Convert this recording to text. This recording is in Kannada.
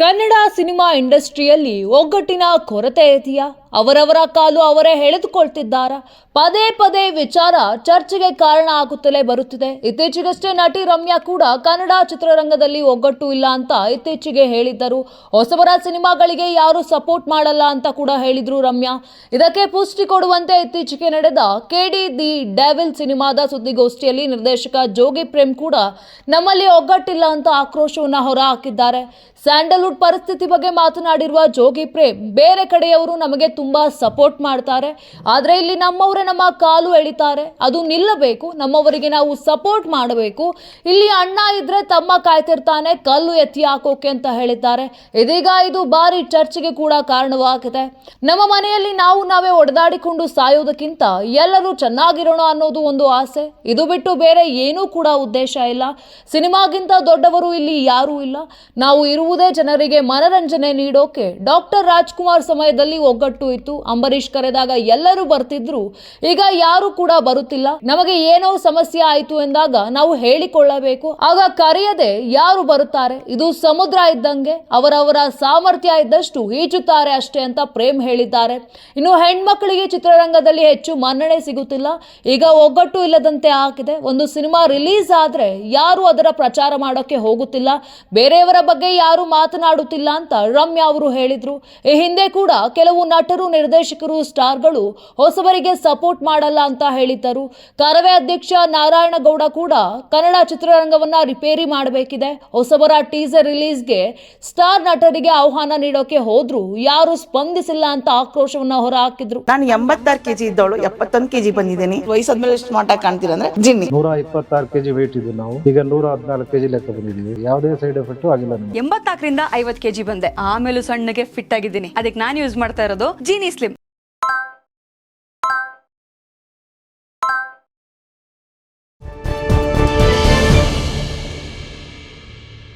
ಕನ್ನಡ ಸಿನಿಮಾ ಇಂಡಸ್ಟ್ರಿಯಲ್ಲಿ ಒಗ್ಗಟ್ಟಿನ ಕೊರತೆ ಇದೆಯಾ? ಅವರವರ ಕಾಲು ಅವರೇ ಎಳೆದುಕೊಳ್ತಿದ್ದಾರಾ? ಪದೇ ಪದೇ ವಿಚಾರ ಚರ್ಚೆಗೆ ಕಾರಣ ಆಗುತ್ತಲೇ ಬರುತ್ತಿದೆ. ಇತ್ತೀಚೆಗಷ್ಟೇ ನಟಿ ರಮ್ಯಾ ಕೂಡ ಕನ್ನಡ ಚಿತ್ರರಂಗದಲ್ಲಿ ಒಗ್ಗಟ್ಟು ಇಲ್ಲ ಅಂತ ಇತ್ತೀಚೆಗೆ ಹೇಳಿದ್ದರು. ಹೊಸಬರ ಸಿನಿಮಾಗಳಿಗೆ ಯಾರು ಸಪೋರ್ಟ್ ಮಾಡಲ್ಲ ಅಂತ ಕೂಡ ಹೇಳಿದ್ರು ರಮ್ಯಾ. ಇದಕ್ಕೆ ಪುಷ್ಟಿ ಕೊಡುವಂತೆ ಇತ್ತೀಚೆಗೆ ನಡೆದ ಕೆಡಿ ದಿ ಡೆವಿಲ್ ಸಿನಿಮಾದ ಸುದ್ದಿಗೋಷ್ಠಿಯಲ್ಲಿ ನಿರ್ದೇಶಕ ಜೋಗಿ ಪ್ರೇಮ್ ಕೂಡ ನಮ್ಮಲ್ಲಿ ಒಗ್ಗಟ್ಟಿಲ್ಲ ಅಂತ ಆಕ್ರೋಶವನ್ನು ಹೊರ ಹಾಕಿದ್ದಾರೆ ಸ್ಯಾಂಡಲ್ವುಡ್ ಪರಿಸ್ಥಿತಿ ಬಗ್ಗೆ ಮಾತನಾಡಿರುವ ಜೋಗಿ ಪ್ರೇಮ್, ಬೇರೆ ಕಡೆಯವರು ನಮಗೆ ತುಂಬಾ ಸಪೋರ್ಟ್ ಮಾಡ್ತಾರೆ. ಆದರೆ ಇಲ್ಲಿ ನಮ್ಮವರೇ ನಮ್ಮ ಕಾಲು ಎಳಿತಾರೆ. ಅದು ನಿಲ್ಲಬೇಕು. ನಮ್ಮವರಿಗೆ ನಾವು ಸಪೋರ್ಟ್ ಮಾಡಬೇಕು. ಇಲ್ಲಿ ಅಣ್ಣ ಇದ್ರೆ ತಮ್ಮ ಕಾಯ್ತಿರ್ತಾನೆ, ಕಲ್ಲು ಎತ್ತಿ ಹಾಕೋಕೆ ಅಂತ ಹೇಳಿದ್ದಾರೆ. ಇದೀಗ ಇದು ಭಾರಿ ಚರ್ಚೆಗೆ ಕೂಡ ಕಾರಣವಾಗಿದೆ. ನಮ್ಮ ಮನೆಯಲ್ಲಿ ನಾವು ನಾವೇ ಒಡೆದಾಡಿಕೊಂಡು ಸಾಯೋದಕ್ಕಿಂತ ಎಲ್ಲರೂ ಚೆನ್ನಾಗಿರೋಣ ಅನ್ನೋದು ಒಂದು ಆಸೆ. ಇದು ಬಿಟ್ಟು ಬೇರೆ ಏನೂ ಕೂಡ ಉದ್ದೇಶ ಇಲ್ಲ. ಸಿನಿಮಾಗಿಂತ ದೊಡ್ಡವರು ಇಲ್ಲಿ ಯಾರೂ ಇಲ್ಲ. ನಾವು ಇರುವುದೇ ಜನರಿಗೆ ಮನರಂಜನೆ ನೀಡೋಕೆ ಡಾಕ್ಟರ್ ರಾಜ್ಕುಮಾರ್ ಸಮಯದಲ್ಲಿ ಒಗ್ಗಟ್ಟು ಇತ್ತು. ಅಂಬರೀಷ್ ಕರೆದಾಗ ಎಲ್ಲರೂ ಬರ್ತಿದ್ರು. ಈಗ ಯಾರು ಕೂಡ ಬರುತ್ತಿಲ್ಲ. ನಮಗೆ ಏನೋ ಸಮಸ್ಯೆ ಆಯ್ತು ಎಂದಾಗ ನಾವು ಹೇಳಿಕೊಳ್ಳಬೇಕು. ಆಗ ಕರೆಯದೆ ಯಾರು ಬರುತ್ತಾರೆ? ಇದು ಸಮುದ್ರ ಇದ್ದಂಗೆ ಅವರವರ ಸಾಮರ್ಥ್ಯ ಇದ್ದಷ್ಟು ಈಜುತ್ತಾರೆ ಅಷ್ಟೇ ಅಂತ ಪ್ರೇಮ್ ಹೇಳಿದ್ದಾರೆ. ಇನ್ನು ಹೆಣ್ಮಕ್ಳಿಗೆ ಚಿತ್ರರಂಗದಲ್ಲಿ ಹೆಚ್ಚು ಮನ್ನಣೆ ಸಿಗುತ್ತಿಲ್ಲ. ಈಗ ಒಗ್ಗಟ್ಟು ಇಲ್ಲದಂತೆ ಆಗಿದೆ ಒಂದು ಸಿನಿಮಾ ರಿಲೀಸ್ ಆದ್ರೆ ಯಾರು ಅದರ ಪ್ರಚಾರ ಮಾಡೋಕೆ ಹೋಗುತ್ತಿಲ್ಲ. ಬೇರೆಯವರ ಬಗ್ಗೆ ಯಾರು ಮಾತನಾಡುತ್ತಿಲ್ಲ ಅಂತ ರಮ್ಯಾ ಅವರು ಹೇಳಿದ್ರು. ಈ ಹಿಂದೆ ಕೂಡ ಕೆಲವು ನಟರು ನಿರ್ದೇಶಕರು ಸ್ಟಾರ್ಗಳು ಹೊಸಬರಿಗೆ ಸಪೋರ್ಟ್ ಮಾಡಲ್ಲ ಅಂತ ಹೇಳಿದ್ದರು. ಕರವೇ ಅಧ್ಯಕ್ಷ ನಾರಾಯಣಗೌಡ ಕೂಡ ಕನ್ನಡ ಚಿತ್ರರಂಗವನ್ನ ರಿಪೇರಿ ಮಾಡಬೇಕಿದೆ. ಹೊಸಬರ ಟೀಸರ್ ರಿಲೀಸ್ಗೆ ಸ್ಟಾರ್ ನಟರಿಗೆ ಆಹ್ವಾನ ನೀಡೋಕೆ ಹೋದ್ರು ಯಾರು ಸ್ಪಂದಿಸಿಲ್ಲ ಅಂತ ಆಕ್ರೋಶವನ್ನ ಹೊರಹಾಕಿದ್ರು. ನಾನು ಎಂಬತ್ತಾರು ಕೆಜಿ ಇದ್ದವಳು ಎಪ್ಪತ್ತೊಂದು ಕೆಜಿ ಬಂದಿದ್ದೀನಿ. ವಯಸ್ಸಾದ್ಮೇಲೆ ಸ್ಮಾರ್ಟ್ ಆಗಿ ಕಾಣ್ತೀರ ಅಂದ್ರೆ ಜಿನ್ನಿ. ನೂರ ಇಪ್ಪತ್ತಾರು ಕೆಜಿ ವೇಟ್ ಇದ್ದು ನಾವು. ಈಗ ನೂರ ಹದಿನಾಲ್ಕು ಕೆಜಿ ಲೆಕ್ಕ ಬಂದಿದ್ದೀವಿ. ಯಾವುದೇ ಸೈಡ್ ಎಫೆಕ್ಟ್ ಆಗಿಲ್ಲ ಎಂಬತ್ನಾಲ್ಕರಿಂದ ಐವತ್ ಕೆಜಿ ಬಂದೆ. ಆಮೇಲೆ ಸಣ್ಣಗೆ ಫಿಟ್ ಆಗಿದ್ದೀನಿ. ಅದಕ್ಕೆ ನಾನು ಯೂಸ್ ಮಾಡ್ತಾ ಇರೋದು ജീനി സ്ലിം